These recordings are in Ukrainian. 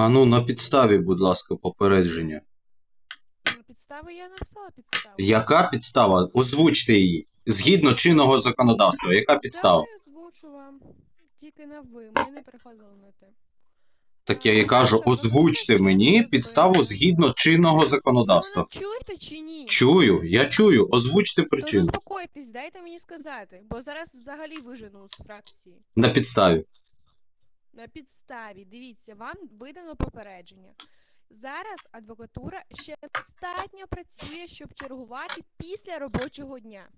А ну на підставі, будь ласка, попередження. На підстави я написала підставу. Яка підстава? Озвучте її. Згідно чинного законодавства. Яка підстава? Я озвучу вам. Тільки на ви. Ми не переходили на те. Так я і кажу, озвучте мені підставу згідно чинного законодавства. мене чуєте чи ні? Чую, я чую. Озвучте То причину. заспокойтесь, дайте мені сказати, бо зараз взагалі вижену з фракції. На підставі. На підставі, дивіться, вам видано попередження. Зараз адвокатура ще достатньо працює, щоб чергувати після робочого дня.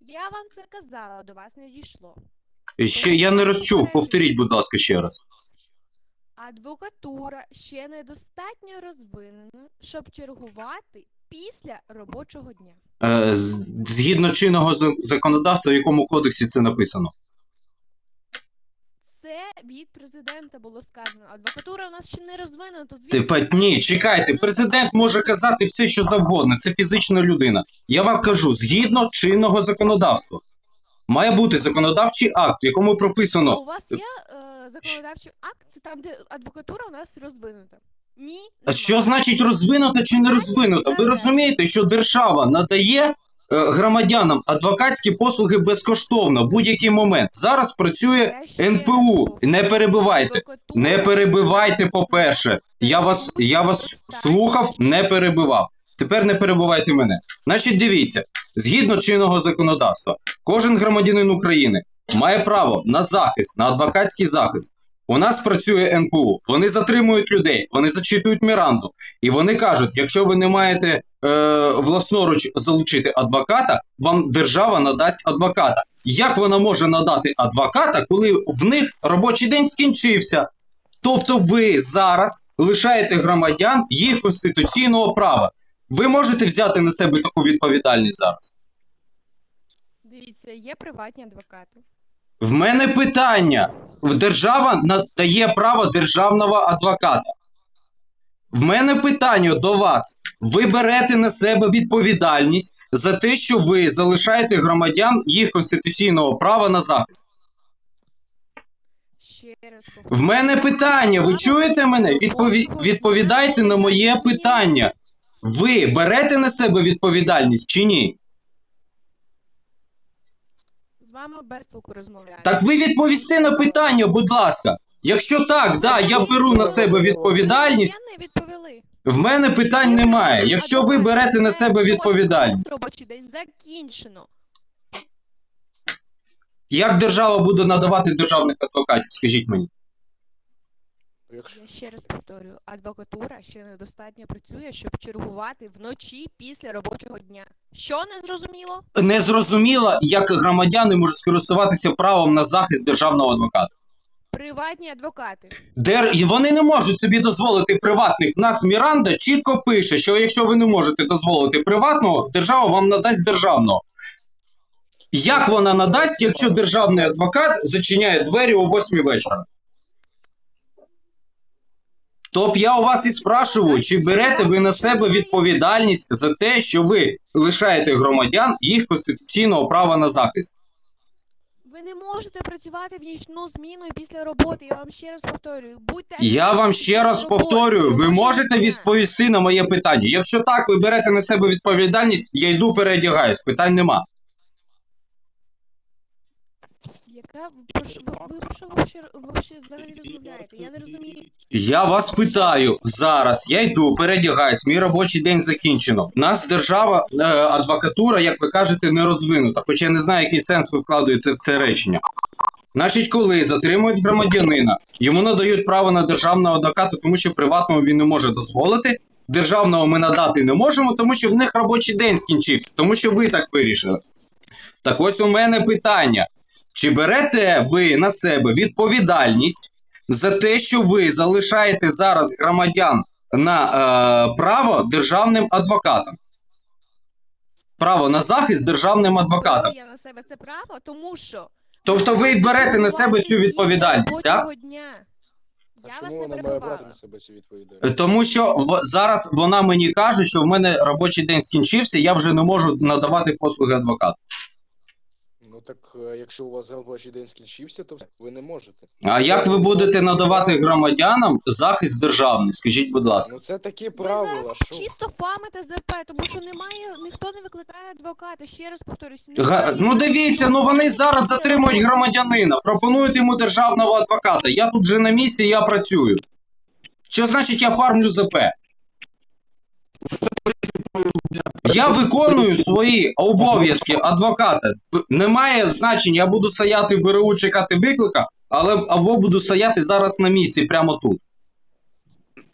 Я вам це казала, до вас не дійшло. Ще я не розчув. Повторіть, будь ласка, ще раз. Адвокатура ще недостатньо розвинена, щоб чергувати після робочого дня. Е, з- згідно чинного за- законодавства, в якому кодексі це написано? Від президента було сказано. Адвокатура у нас ще не розвинена, то звідки... Типа, ні, чекайте, президент може казати все, що завгодно. Це фізична людина. Я вам кажу, згідно чинного законодавства. Має бути законодавчий акт, в якому А прописано. у вас є е, законодавчий акт, там, де адвокатура у нас розвинута? Ні. А що значить розвинуто чи не розвинуто? Ви розумієте, що держава надає громадянам адвокатські послуги безкоштовно будь-який момент. Зараз працює НПУ. Не перебивайте. Не перебивайте, по-перше. Я вас, я вас слухав, не перебивав. Тепер не перебивайте мене. Значить, дивіться, згідно чинного законодавства, кожен громадянин України має право на захист, на адвокатський захист. У нас працює НПУ, вони затримують людей, вони зачитують Міранду, і вони кажуть: якщо ви не маєте е, власноруч залучити адвоката, вам держава надасть адвоката. Як вона може надати адвоката, коли в них робочий день скінчився? Тобто ви зараз лишаєте громадян їх конституційного права. Ви можете взяти на себе таку відповідальність зараз? Дивіться, є приватні адвокати. В мене питання. Держава надає право державного адвоката. В мене питання до вас. Ви берете на себе відповідальність за те, що ви залишаєте громадян їх конституційного права на захист. В мене питання. Ви чуєте мене? Відпові... Відповідайте на моє питання. Ви берете на себе відповідальність чи ні? З вами без толку розмовляю. Так ви відповісти на питання, будь ласка. Якщо так, да, я беру на себе відповідальність. Не відповіли. В мене питань немає. Якщо ви берете на себе відповідальність, Робочий день закінчено. як держава буде надавати державних адвокатів? Скажіть мені. Якщо Я ще раз повторюю, адвокатура ще недостатньо працює, щоб чергувати вночі після робочого дня. Що не зрозуміло? Не зрозуміло, як громадяни можуть скористуватися правом на захист державного адвоката. Приватні адвокати. Дер... і Вони не можуть собі дозволити приватних. В нас Міранда чітко пише, що якщо ви не можете дозволити приватного, держава вам надасть державного. Як вона надасть, якщо державний адвокат зачиняє двері о 8 вечора? То б я у вас і спрашиваю, чи берете ви на себе відповідальність за те, що ви лишаєте громадян їх конституційного права на захист? Ви не можете працювати в нічну зміну і після роботи. Я вам ще раз повторюю. Будьте Я вам ще раз повторюю, ви можете відповісти на моє питання. Якщо так, ви берете на себе відповідальність, я йду переодягаюсь, питань нема. Яка ви про що- вообще, вообще взагалі розмовляєте? Я не розумію. Я вас питаю зараз. Я йду, переодягаюсь, мій робочий день закінчено. Нас держава, е, адвокатура, як ви кажете, не розвинута. Хоча я не знаю, який сенс ви вкладаєте в це речення. Значить, коли затримують громадянина, йому надають право на державного адвоката, тому що приватного він не може дозволити. Державного ми надати не можемо, тому що в них робочий день скінчився, тому що ви так вирішили. Так ось у мене питання: чи берете ви на себе відповідальність за те, що ви залишаєте зараз громадян на е, право державним адвокатам? Право на захист державним адвокатам. Я на себе це право, тому що Тобто ви берете на себе цю відповідальність, а? робочого дня. Я вас не вона має брати перебивала. на себе цю Е, відповідальність? Тому що в- зараз вона мені каже, що в мене робочий день скінчився, я вже не можу надавати послуги адвоката. Ну так, е, якщо у вас робочий день скінчився, то ви не можете. А як ви будете надавати громадянам захист державний? Скажіть, будь ласка. Ну це такі Ви правила, зараз що чисто фамите ЗП, тому що немає, ніхто не викликає адвоката. Ще раз повторюсь. Га- Ну дивіться, ну вони зараз затримують громадянина, пропонують йому державного адвоката. Я тут вже на місці, я працюю. Що значить я фармлю ЗП? Я виконую свої обов'язки адвоката. Немає значення, я буду стояти в БРУ чекати виклика, але або буду стояти зараз на місці, прямо тут.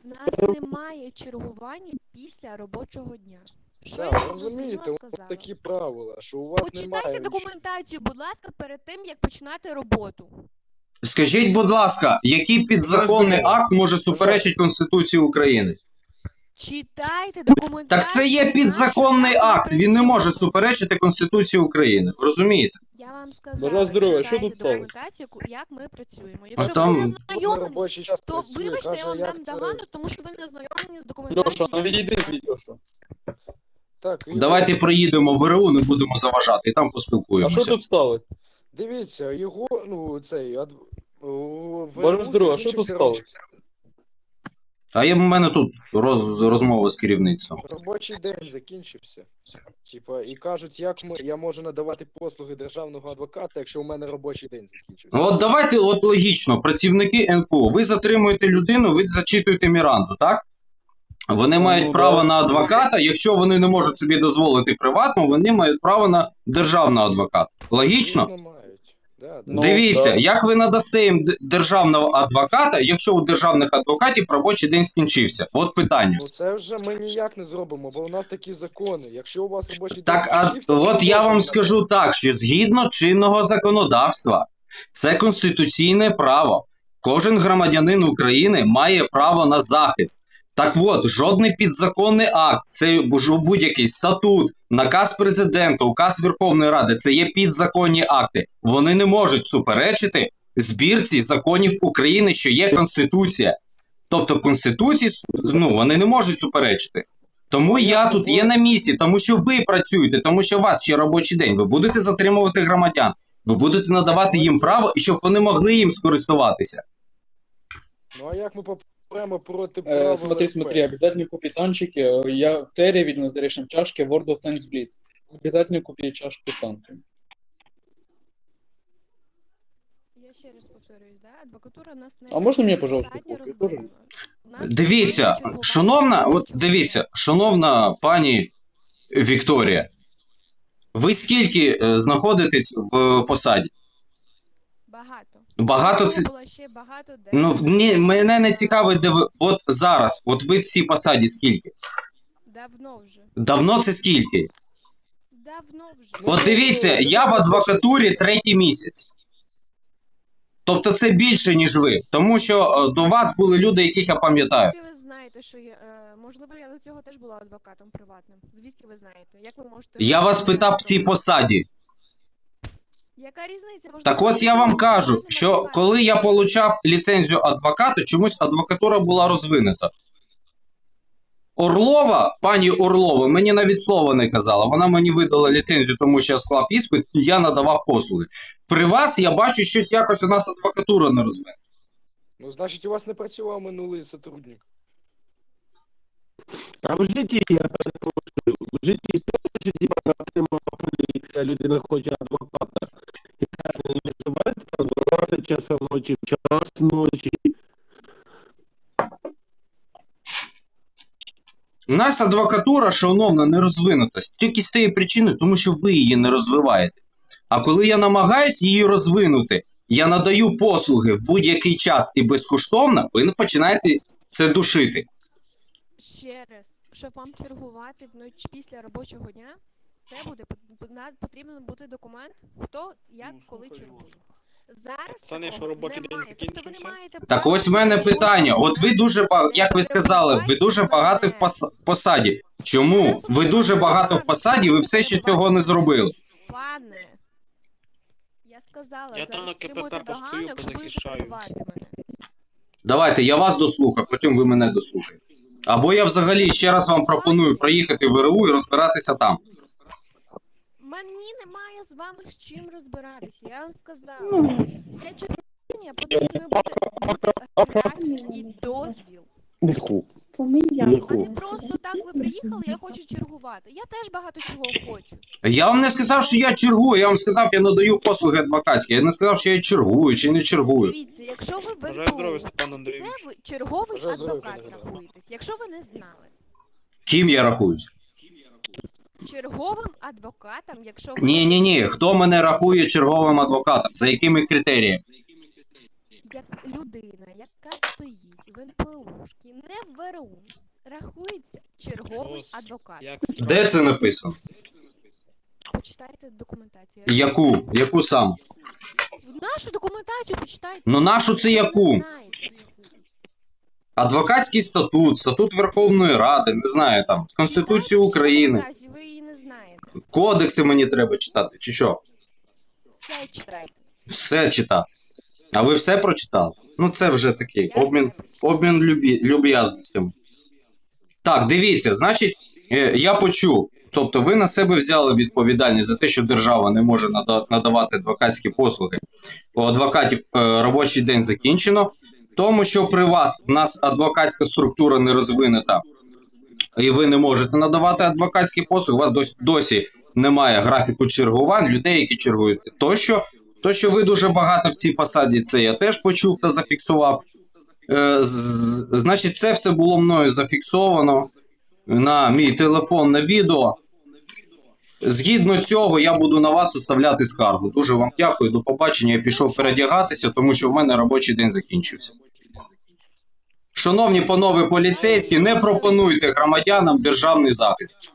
В нас немає чергування після робочого дня. Що Да, я ви розумієте, у вас сказала? такі правила, що у вас Почитайте немає. документацію, будь ласка, перед тим, як починати роботу. Скажіть, будь ласка, який підзаконний акт може суперечити Конституції України? Читайте документацію. Так це є підзаконний акт, він не може суперечити Конституції України. Ви Розумієте? Я вам сказала, Бажаю здоров'я, що читайте тут сталося? документацію, ку- як ми працюємо. Якщо там- ви не робочий час то працює, вибачте, я каже, вам як дам це- догану, тому що ви не знайомі з документацією. Ну як відійди працює. від Льоша. Так, і- Давайте проїдемо в ВРУ, не будемо заважати, і там А що поспілкуємося. тут сталося? Дивіться, його, ну, цей, ад... Боже здоров'я, що тут сталося? А є в мене тут роз, розмова з керівництвом. Робочий день закінчився. Типа, і кажуть, як ми, я можу надавати послуги державного адвоката, якщо у мене робочий день закінчився. Ну, От давайте, от логічно, працівники НПО, ви затримуєте людину, ви зачитуєте Міранду, так? Вони Ну, мають да. право на адвоката. Якщо вони не можуть собі дозволити приватно, вони мають право на державного адвоката. Логічно? Звісно. Да, да. Ну, Дивіться, так. як ви надасте їм державного адвоката, якщо у державних адвокатів робочий день скінчився? От питання. Ну це вже ми ніяк не зробимо, бо у нас такі закони. Якщо у вас робочий день Так, а закінчився, то от я вам скажу так, що згідно чинного законодавства, це конституційне право. Кожен громадянин України має право на захист. Так от, жодний підзаконний акт, це будь-який статут, наказ президента, указ Верховної Ради, це є підзаконні акти. Вони не можуть суперечити збірці законів України, що є Конституція. Тобто Конституції ну, вони не можуть суперечити. Тому я тут є на місці, тому що ви працюєте, тому що у вас ще робочий день. Ви будете затримувати громадян, ви будете надавати їм право, і щоб вони могли їм скористуватися. Ну а як ми попремо проти Э, правил смотри, РП? смотри, обязательно купи танчики. Э, Я в Терри видел на заречном чашке World of Tanks Blitz. Обязательно купи чашку с. Я ще раз повторююсь, да? адвокатура у нас не А можна мені, достатньо пожалуйста, копію? розвинена. У нас Дивіться, чергування шановна, от дивіться, шановна пані Вікторія, ви скільки е, знаходитесь в е, посаді? Багато. Це. було ще багато де. Ну ні, мене не цікавить, де ви. От зараз, от ви в цій посаді скільки? Давно вже. Давно це скільки? Давно вже. От дивіться, я в адвокатурі третій місяць. Тобто це більше, ніж ви. Тому що е, до вас були люди, яких я пам'ятаю. Звідки ви знаєте, що я, е, можливо, я до цього теж була адвокатом приватним. Звідки ви знаєте? Як ви можете... Я вас питав в цій посаді. Яка різниця? Можливо, Так ви я вам кажу, що коли я получав ліцензію адвоката, чомусь адвокатура була розвинута. Орлова, пані Орлова, мені навіть слова не казала. Вона мені видала ліцензію, тому що я склав іспит, і я надавав послуги. При вас я бачу, щось якось у нас адвокатура не розвинена. Ну, значить, у вас не працював минулий сотрудник. А в житті я перепрошую, в житті теж типа людина хоче адвоката. 12 ночі, в час ночі. У нас адвокатура, шановна, не розвинута. Тільки з тієї причини, тому що ви її не розвиваєте. А коли я намагаюсь її розвинути, я надаю послуги в будь-який час і безкоштовно, ви починаєте це душити. Ще раз, щоб вам чергувати вночі після робочого дня, це буде потрібен бути документ, хто як коли чергує. Зараз Це не, що робочий день немає. Тобто ви не закінчився? маєте Так права ось в мене питання. От ви дуже ба- як ви сказали, ви дуже багато в пос- посаді. Чому? Ви дуже багато в посаді, ви все ще цього не зробили. Пане, я сказала, Я там зараз на КПП отримуєте постою, позахищаю. мене. Давайте, я вас дослухаю, потім ви мене дослухаєте. Або я взагалі ще раз вам пропоную проїхати в РУ і розбиратися там. Мені немає з вами з чим розбиратися. Я вам сказала. Ну, Для чергування потрібно бути графік і дозвіл. А не просто так ви приїхали, я хочу чергувати. Я теж багато чого хочу. Я вам не сказав, що я чергую, я вам сказав, я надаю послуги адвокатські. Я не сказав, що я чергую чи не чергую. Дивіться, якщо ви здоров'я, Степан Андрійович. це ви черговий адвокат рахуєтесь. Якщо ви не знали. Ким я рахуюсь? Черговим адвокатом, якщо ви Ні, ні, ні. Хто мене рахує черговим адвокатом? За якими критеріями? як людина, яка стоїть в НПУшки, не в ВРУ, рахується черговий Ось, адвокат. Де це написано? Почитайте документацію. Яку? Яку саме? В нашу документацію почитайте. Ну нашу це яку? Адвокатський статут, статут Верховної Ради, не знаю там, Конституцію України, Ви. Кодекси мені треба читати, чи що? Все читайте. Все читати. А ви все прочитали? Ну це вже такий обмін, обмін любі, люб'язностями. Так, дивіться, значить, е, я почув. Тобто ви на себе взяли відповідальність за те, що держава не може надавати адвокатські послуги. У адвокатів е, робочий день закінчено. Тому що при вас в нас адвокатська структура не розвинена, і ви не можете надавати адвокатські послуги, у вас досі, досі немає графіку чергувань, людей, які чергують тощо. То, що ви дуже багато в цій посаді, це я теж почув та зафіксував. Е, з- значить, це все було мною зафіксовано на мій телефон на відео. Згідно цього, я буду на вас оставляти скаргу. Дуже вам дякую, до побачення. Я пішов передягатися, тому що в мене робочий день закінчився. Шановні панове поліцейські, не пропонуйте громадянам державний захист.